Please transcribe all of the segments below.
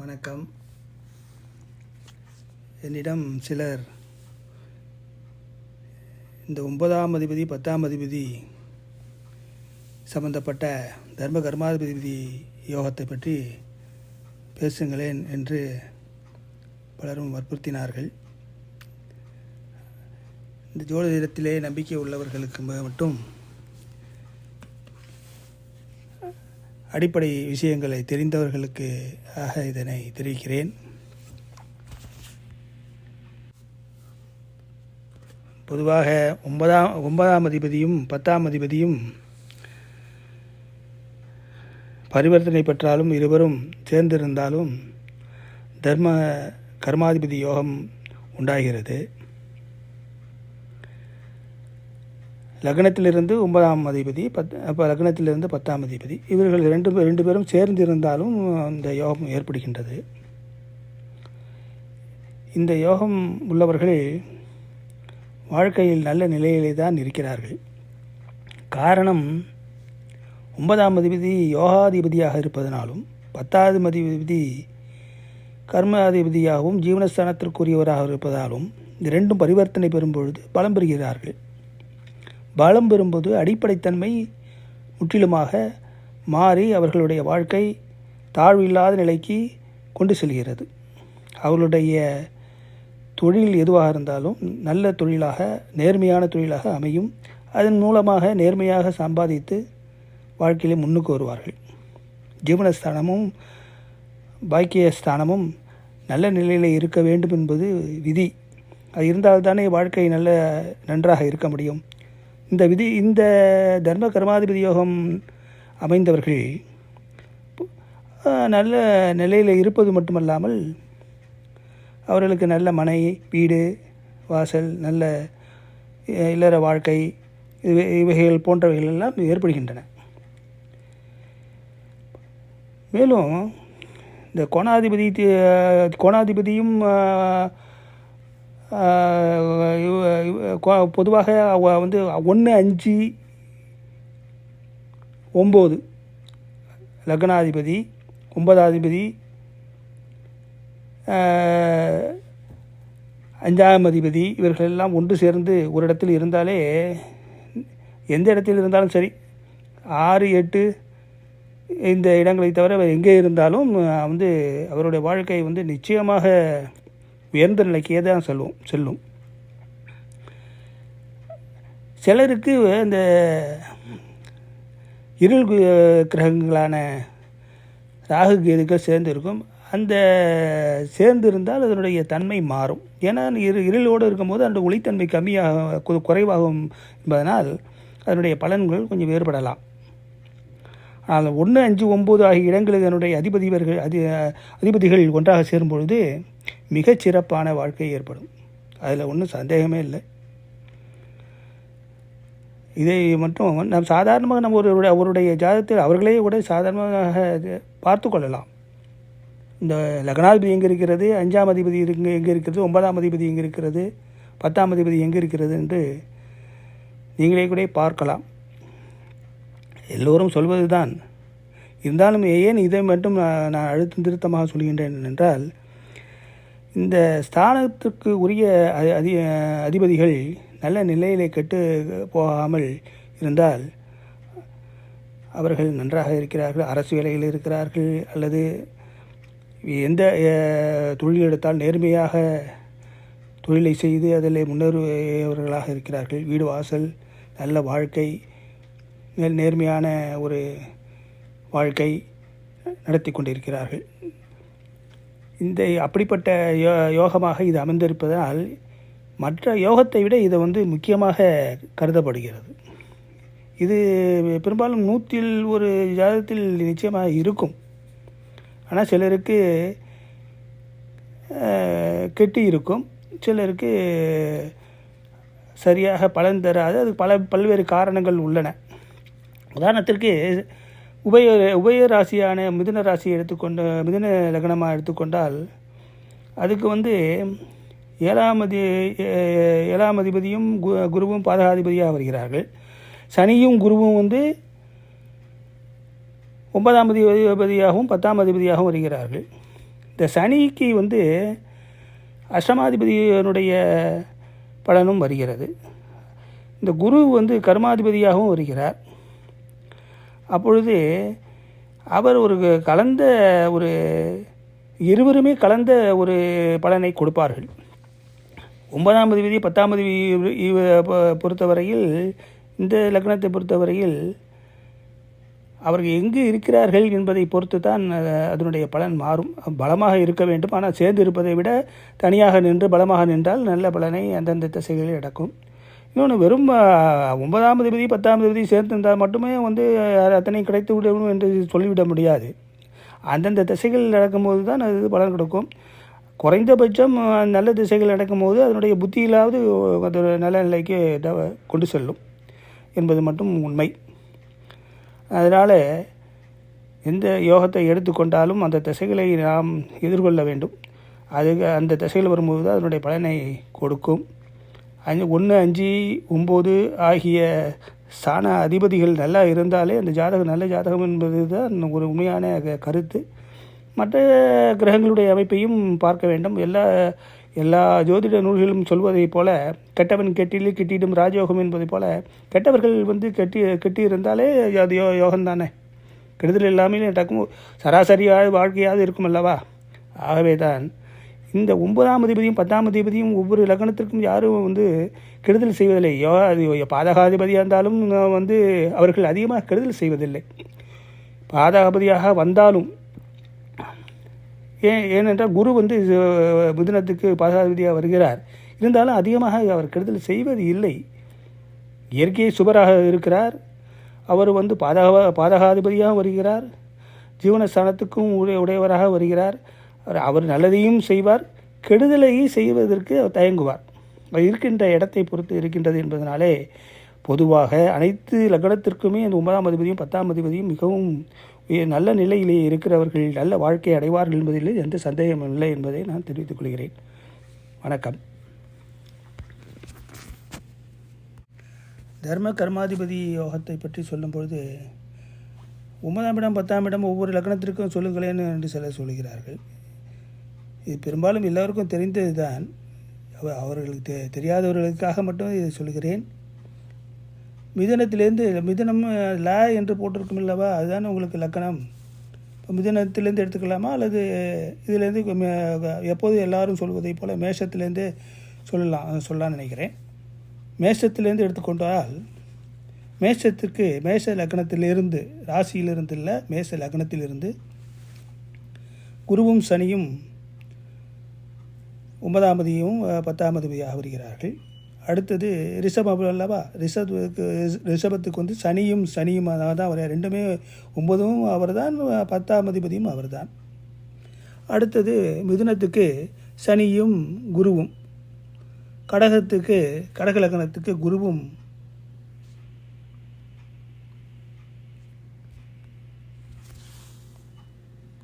வணக்கம். என்னிடம் சிலர் இந்த ஒன்பதாம் அதிபதி பத்தாம் அதிபதி சம்பந்தப்பட்ட தர்ம கர்மாதிபதி யோகத்தை பற்றி பேசுங்களேன் என்று பலரும் வற்புறுத்தினார்கள். இந்த ஜோதிடத்திலே நம்பிக்கை உள்ளவர்களுக்கு மட்டும் அடிப்படை விஷயங்களை தெரிந்தவர்களுக்கு ஆக இதனை தெரிவிக்கிறேன். பொதுவாக ஒன்பதாம் ஒன்பதாம் அதிபதியும் பத்தாம் அதிபதியும் பரிவர்த்தனை பெற்றாலும் இருவரும் சேர்ந்திருந்தாலும் தர்ம கர்மாதிபதி யோகம் உண்டாகிறது. லக்னத்திலிருந்து ஒன்பதாம் அதிபதி பத் அப்போ லக்னத்திலிருந்து பத்தாம் அதிபதி. இவர்கள் ரெண்டு பேர் ரெண்டு பேரும் சேர்ந்து இருந்தாலும் இந்த யோகம் ஏற்படுகின்றது. இந்த யோகம் உள்ளவர்கள் வாழ்க்கையில் நல்ல நிலையிலே தான் இருக்கிறார்கள். காரணம் ஒன்பதாம் அதிபதி யோகாதிபதியாக இருப்பதனாலும் பத்தாவது அதிபதி கர்மாதிபதியாகவும் ஜீவனஸ்தானத்திற்குரியவராக இருப்பதாலும் இந்த ரெண்டும் பரிவர்த்தனை பெறும்பொழுது பலம் பெறுகிறார்கள். பலம் பெறும்போது அடிப்படைத்தன்மை முற்றிலுமாக மாறி அவர்களுடைய வாழ்க்கை தாழ்வு இல்லாத நிலைக்கு கொண்டு செல்கிறது. அவர்களுடைய தொழில் எதுவாக இருந்தாலும் நல்ல தொழிலாக நேர்மையான தொழிலாக அமையும். அதன் மூலமாக நேர்மையாக சம்பாதித்து வாழ்க்கையில் முன்னுக்கு வருவார்கள். ஜீவனஸ்தானமும் பாக்கியஸ்தானமும் நல்ல நிலையில் இருக்க வேண்டும் என்பது விதி. அது இருந்தால்தானே வாழ்க்கை நல்ல நன்றாக இருக்க முடியும். இந்த விதி இந்த தர்ம கர்மாதிபதி யோகம் அமைந்தவர்கள் நல்ல நிலையில் இருப்பது மட்டுமல்லாமல் அவர்களுக்கு நல்ல மனை வீடு வாசல் நல்ல இல்லற வாழ்க்கை இவை இவைகள் போன்றவைகள் எல்லாம் ஏற்படுகின்றன. மேலும் இந்த கோணாதிபதி கோணாதிபதியும் ஆஹ், ஆஹ், இவ- இவ- கோ- பொதுவாக அவ வந்து ஒன்று அஞ்சு ஒம்பது. லக்னாதிபதி ஒன்பதாதிபதி அஞ்சாம் அதிபதி இவர்கள் எல்லாம் ஒன்று சேர்ந்து ஒரு இடத்தில் இருந்தாலே எந்த இடத்தில் இருந்தாலும் சரி ஆறு எட்டு இந்த இடங்களை தவிர எங்கே இருந்தாலும் வந்து அவருடைய வாழ்க்கை வந்து நிச்சயமாக உயர்ந்த நிலைக்கே தான் செல்லும் செல்லும். சிலருக்கு இந்த இருள் கிரகங்களான ராகு கேதுக்கள் சேர்ந்து இருக்கும் அந்த சேர்ந்து இருந்தால் அதனுடைய தன்மை மாறும். ஏன்னா இரு இருளோடு இருக்கும்போது அந்த ஒளித்தன்மை கம்மியாக குறைவாகும் என்பதனால் அதனுடைய பலன்கள் கொஞ்சம் வேறுபடலாம். ஆனால் ஒன்று அஞ்சு ஒம்பது ஆகிய இடங்களில் அதனுடைய அதிபதிவர்கள் அதி அதிபதிகள் ஒன்றாக சேரும் பொழுது மிகச்சிறப்பான வாழ்க்கை ஏற்படும். அதில் ஒன்றும் சந்தேகமே இல்லை. இதை மட்டும் நம் சாதாரணமாக நம்ம ஒரு அவருடைய ஜாதகத்தில் அவர்களே கூட சாதாரணமாக இது பார்த்து கொள்ளலாம். இந்த லக்னாதிபதி எங்கே இருக்கிறது? அஞ்சாம் அதிபதி இருக்கு எங்கே இருக்கிறது? ஒன்பதாம் அதிபதி எங்கே இருக்கிறது? பத்தாம் அதிபதி எங்கே இருக்கிறது என்று நீங்களே கூட பார்க்கலாம். எல்லோரும் சொல்வது தான் இருந்தாலும் ஏன் இதை மட்டும் நான் நான் அழுத்தம் திருத்தமாக சொல்கின்றேன் என்றால் இந்த ஸ்தானத்துக்கு உரிய அதி அதிபதிகள் நல்ல நிலையிலே கெட்டு போகாமல் இருந்தால் அவர்கள் நன்றாக இருக்கிறார்கள் அரசு வேலையில் இருக்கிறார்கள் அல்லது எந்த தொழில் எடுத்தால் நேர்மையாக தொழிலை செய்து அதில் முன்னேறுபவர்களாக இருக்கிறார்கள். வீடு வாசல் நல்ல வாழ்க்கை நேர்மையான ஒரு வாழ்க்கை நடத்தி கொண்டிருக்கிறார்கள். இந்த அப்படிப்பட்ட யோ யோகமாக இது அமைந்திருப்பதால் மற்ற யோகத்தை விட இது வந்து முக்கியமாக கருதப்படுகிறது. இது பெரும்பாலும் நூற்றில் ஒரு ஜாதத்தில் நிச்சயமாக இருக்கும். ஆனால் சிலருக்கு கெட்டி இருக்கும். சிலருக்கு சரியாக பலன் தராது. அது பல பல்வேறு காரணங்கள் உள்ளன. உதாரணத்திற்கு உபய உபய ராசியான மிதுன ராசியை எடுத்துக்கொண்ட மிதுன லக்னமாக எடுத்துக்கொண்டால் அதுக்கு வந்து ஏழாம் அதி ஏழாம் அதிபதியும் கு- குருவும் பாதகாதிபதியாக வருகிறார்கள். சனியும் குருவும் வந்து ஒன்பதாம் அதிபதியாகவும் பத்தாம் அதிபதியாகவும் வருகிறார்கள். இந்த சனிக்கு வந்து அஷ்டமாதிபதியினுடைய பலனும் வருகிறது. இந்த குரு வந்து கர்மாதிபதியாகவும் வருகிறார். அப்பொழுது அவர் ஒரு கலந்த ஒரு இருவருமே கலந்த ஒரு பலனை கொடுப்பார்கள். ஒன்பதாம் விதி பத்தாம் பொறுத்தவரையில் இந்த லக்னத்தை பொறுத்தவரையில் அவர்கள் எங்கு இருக்கிறார்கள் என்பதை பொறுத்து தான் அதனுடைய பலன் மாறும். பலமாக இருக்க வேண்டும். ஆனால் சேர்ந்து இருப்பதை விட தனியாக நின்று பலமாக நின்றால் நல்ல பலனை அந்தந்த திசைகளில் நடக்கும் இன்னொன்று வெறும் ஒன்பதாம் அதிபதி பத்தாம் அதிபதி சேர்ந்திருந்தால் மட்டுமே வந்து அத்தனை கிடைத்து விடும் என்று சொல்லிவிட முடியாது. அந்தந்த திசைகள் நடக்கும்போது தான் அது பலன் கொடுக்கும். குறைந்தபட்சம் நல்ல திசைகள் நடக்கும்போது அதனுடைய புத்தியிலாவது அது நல்ல நிலைக்கு கொண்டு செல்லும் என்பது மட்டும் உண்மை. அதனால் எந்த யோகத்தை எடுத்துக்கொண்டாலும் அந்த திசைகளை நாம் எதிர்கொள்ள வேண்டும். அது அந்த திசைகள் வரும்போது தான் அதனுடைய பலனை கொடுக்கும். அஞ்சு ஒன்று அஞ்சு ஒம்பது ஆகிய ஸ்தான அதிபதிகள் நல்லா இருந்தாலே அந்த ஜாதகம் நல்ல ஜாதகம் என்பது தான் ஒரு உண்மையான கருத்து. மற்ற கிரகங்களுடைய அமைப்பையும் பார்க்க வேண்டும். எல்லா எல்லா ஜோதிட நூல்களும் சொல்வதைப் போல கெட்டவன் கெட்டிலே கெட்டிடும் ராஜயோகம் என்பதைப் போல கெட்டவர்கள் வந்து கெட்டி கெட்டி இருந்தாலே அது யோ யோகம் தானே கெடுதல் இல்லாமல் டக்கும் சராசரியாக வாழ்க்கையாவது இருக்கும் அல்லவா? ஆகவே தான் இந்த ஒன்பதாம் அதிபதியும் பத்தாம் அதிபதியும் ஒவ்வொரு லக்னத்திற்கும் யாரும் வந்து கெடுதல் செய்வதில்லை. யோ அது பாதகாதிபதியாக இருந்தாலும் வந்து அவர்கள் அதிகமாக கெடுதல் செய்வதில்லை. பாதகாதிபதியாக வந்தாலும் ஏன் ஏனென்றால் குரு வந்து புதினத்துக்கு மிதுனத்துக்கு பாதகாதிபதியாக வருகிறார். இருந்தாலும் அதிகமாக அவர் கெடுதல் செய்வது இல்லை. இயற்கையை சுபராக இருக்கிறார். அவர் வந்து பாதக பாதகாதிபதியாக வருகிறார். ஜீவனஸ்தானத்துக்கும் உடைய உடையவராக வருகிறார். அவர் நல்லதையும் செய்வார் கெடுதலை செய்வதற்கு அவர் தயங்குவார். அவர் இருக்கின்ற இடத்தை பொறுத்து இருக்கின்றது என்பதனாலே பொதுவாக அனைத்து லக்னத்திற்குமே அந்த ஒன்பதாம் அதிபதியும் பத்தாம் அதிபதியும் மிகவும் நல்ல நிலையிலே இருக்கிறவர்கள் நல்ல வாழ்க்கை அடைவார்கள் என்பதில் எந்த சந்தேகமும் இல்லை என்பதை நான் தெரிவித்துக் கொள்கிறேன். வணக்கம். தர்ம கர்மாதிபதி யோகத்தை பற்றி சொல்லும்பொழுது ஒன்பதாம் இடம் பத்தாம் இடம் ஒவ்வொரு லக்னத்திற்கும் சொல்லுங்களேன் என்று சிலர் சொல்கிறார்கள் இது பெரும்பாலும் எல்லோருக்கும் தெரிந்தது தான் அவர்களுக்கு தெ தெரியாதவர்களுக்காக மட்டும் இதை சொல்கிறேன். மிதனத்திலேருந்து மிதனம் லா என்று போட்டிருக்கும் இல்லவா அதுதான் உங்களுக்கு லக்கணம். இப்போ மிதனத்திலேருந்து எடுத்துக்கலாமா? அல்லது இதிலேருந்து எப்போது எல்லாரும் சொல்வதைப் போல் மேஷத்திலேருந்து சொல்லலாம் சொல்லலாம்னு நினைக்கிறேன். மேஷத்திலேருந்து எடுத்துக்கொண்டால் மேஷத்துக்கு மேஷ லக்னத்திலிருந்து ராசியிலிருந்து இல்லை மேஷ லக்னத்திலிருந்து குருவும் சனியும் ஒன்பதாம் அதியும் பத்தாம் அதிபதியாக வருகிறார்கள். அடுத்தது ரிஷபம் அல்லவா ரிஷபத்துக்கு ரிஷபத்துக்கு வந்து சனியும் சனியும் தான் வர ரெண்டுமே ஒன்பதும் அவர் தான் பத்தாம் அதிபதியும் அவர்தான். அடுத்தது மிதுனத்துக்கு சனியும் குருவும். கடகத்துக்கு கடக லக்னத்துக்கு குருவும்.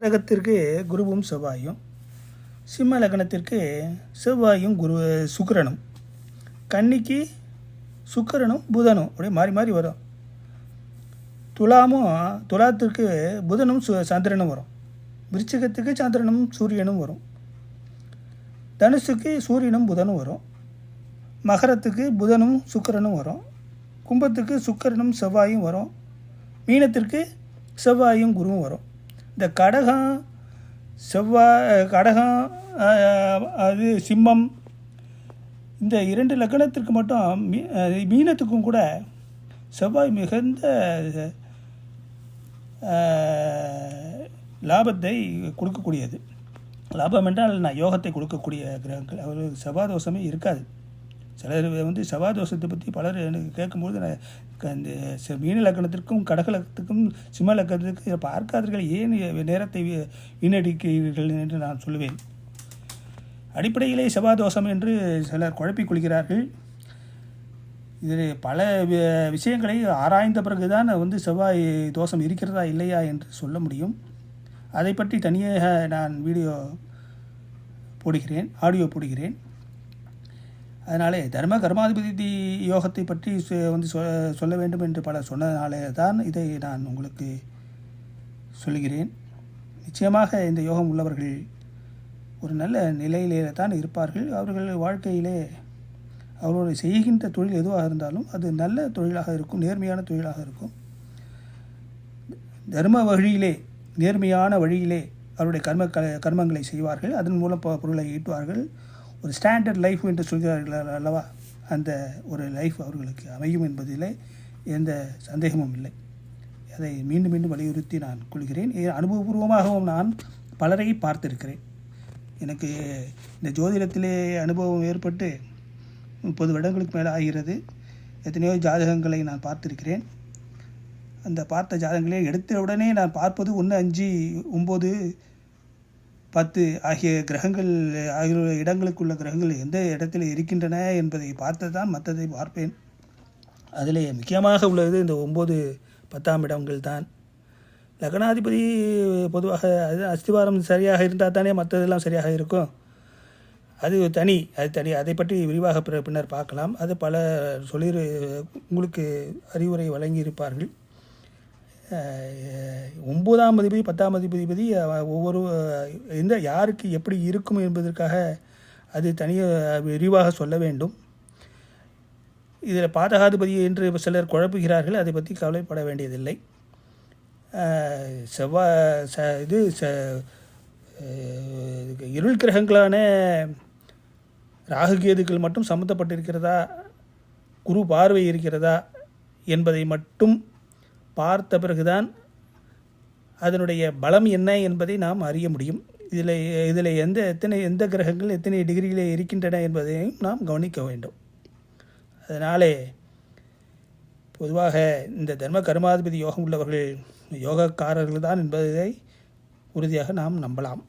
கடகத்திற்கு குருவும் செவ்வாயும். சிம்ம லக்னத்திற்கு செவ்வாயும் குரு சுக்கரனும். கன்னிக்கு சுக்கரனும் புதனும். அப்படியே மாறி மாறி வரும். துலாமும் துலாத்திற்கு புதனும் சு சந்திரனும் வரும். விருச்சிகத்துக்கு சந்திரனும் சூரியனும் வரும். தனுசுக்கு சூரியனும் புதனும் வரும். மகரத்துக்கு புதனும் சுக்கரனும் வரும். கும்பத்துக்கு சுக்கரனும் செவ்வாயும் வரும். மீனத்திற்கு செவ்வாயும் குருவும் வரும். இந்த கடகம் செவ்வாய் கடகம் அது சிம்மம். இந்த இரண்டு லக்னத்திற்கு மட்டும் மீ மீனத்துக்கும் கூட செவ்வாய் மிகுந்த லாபத்தை கொடுக்கக்கூடியது. லாபம் என்றால் நான் யோகத்தை கொடுக்கக்கூடிய கிரகங்கள். அவர் செவ்வாதோஷமே இருக்காது. சிலர் வந்து செவ்வாதோஷத்தை பற்றி பலர் எனக்கு கேட்கும்போது நான் இந்த மீன லக்கணத்திற்கும் கடக லக்கணத்துக்கும் சிம்ம லக்கணத்திற்கும் பார்க்காதீர்கள். ஏன் நேரத்தை வீ- வீணடிக்கிறீர்கள் என்று நான் சொல்லுவேன். அடிப்படையிலே செவ்வாதோஷம் என்று சிலர் குழப்பிக் கொள்கிறார்கள். இதில் பல விஷயங்களை ஆராய்ந்த பிறகுதான் வந்து செவ்வாய் தோஷம் இருக்கிறதா இல்லையா என்று சொல்ல முடியும். அதை பற்றி தனியாக நான் வீடியோ போடுகிறேன் ஆடியோ போடுகிறேன். அதனாலே தர்ம கர்மாதிபதி யோகத்தை பற்றி சொ- வந்து சொ சொல்ல வேண்டும் என்று பலர் சொன்னதனாலே தான் இதை நான் உங்களுக்கு சொல்கிறேன் நிச்சயமாக இந்த யோகம் உள்ளவர்கள் ஒரு நல்ல நிலையிலே தான் இருப்பார்கள். அவர்கள் வாழ்க்கையிலே அவர்களுடைய செய்கின்ற தொழில் எதுவாக இருந்தாலும் அது நல்ல தொழிலாக இருக்கும் நேர்மையான தொழிலாக இருக்கும். தர்ம வழியிலே நேர்மையான வழியிலே அவருடைய கர்ம க கர்மங்களை செய்வார்கள். அதன் மூலம் பொருளை ஈட்டுவார்கள். ஒரு ஸ்டாண்டர்ட் லைஃப் என்று சொல்கிறார்கள் அல்லவா? அந்த ஒரு லைஃப் அவர்களுக்கு அமையும் என்பதிலே எந்த சந்தேகமும் இல்லை. அதை மீண்டும் மீண்டும் வலியுறுத்தி நான் கொள்கிறேன். அனுபவபூர்வமாகவும் நான் பலரை பார்த்திருக்கிறேன். எனக்கு இந்த ஜோதிடத்திலே அனுபவம் ஏற்பட்டு முப்பது வருடங்களுக்கு மேலே ஆகிறது. எத்தனையோ ஜாதகங்களை நான் பார்த்திருக்கிறேன். அந்த பார்த்த ஜாதகங்களே எடுத்த உடனே நான் பார்ப்பது ஒன்று அஞ்சு ஒம்பது பத்து ஆகிய கிரகங்கள் ஆகிய இடங்களுக்குள்ள கிரகங்கள் எந்த இடத்துல இருக்கின்றன என்பதை பார்த்து தான் மற்றதை பார்ப்பேன். அதிலே முக்கியமாக உள்ளது இந்த ஒம்பது பத்தாம் இடங்கள் தான் லக்னாதிபதி பொதுவாக அது அஸ்திவாரம் சரியாக இருந்தால் தானே மற்றதெல்லாம் சரியாக இருக்கும். அது தனி அது தனி. அதை பற்றி விரிவாக பிற- பின்னர் பார்க்கலாம். அது பல சொல்லி உங்களுக்கு அறிவுரை வழங்கியிருப்பார்கள். அஹ், ஒன்பதாம் அதிபதி பத்தாம் அதிபதி ஒவ்வொரு எந்த யாருக்கு எப்படி இருக்கும் என்பதற்காக அது தனியாக விரிவாக சொல்ல வேண்டும். இதில் பாதகாதிபதி என்று சிலர் குழப்புகிறார்கள். அதை பற்றி கவலைப்பட வேண்டியதில்லை. செவ்வாய் ச இது ச இருள் கிரகங்களான ராகுகேதுக்கள் மட்டும் சம்மந்தப்பட்டிருக்கிறதா குரு பார்வை இருக்கிறதா? என்பதை மட்டும் பார்த்த பிறகுதான் அதனுடைய பலம் என்ன என்பதை நாம் அறிய முடியும். இதில் இதில் எந்த எத்தனை எந்த கிரகங்கள் எத்தனை டிகிரியிலே இருக்கின்றன என்பதையும் நாம் கவனிக்க வேண்டும். அதனாலே பொதுவாக இந்த தர்ம கர்மாதிபதி யோகம் உள்ளவர்கள் யோகக்காரர்கள் தான் என்பதை உறுதியாக நாம் நம்பலாம்.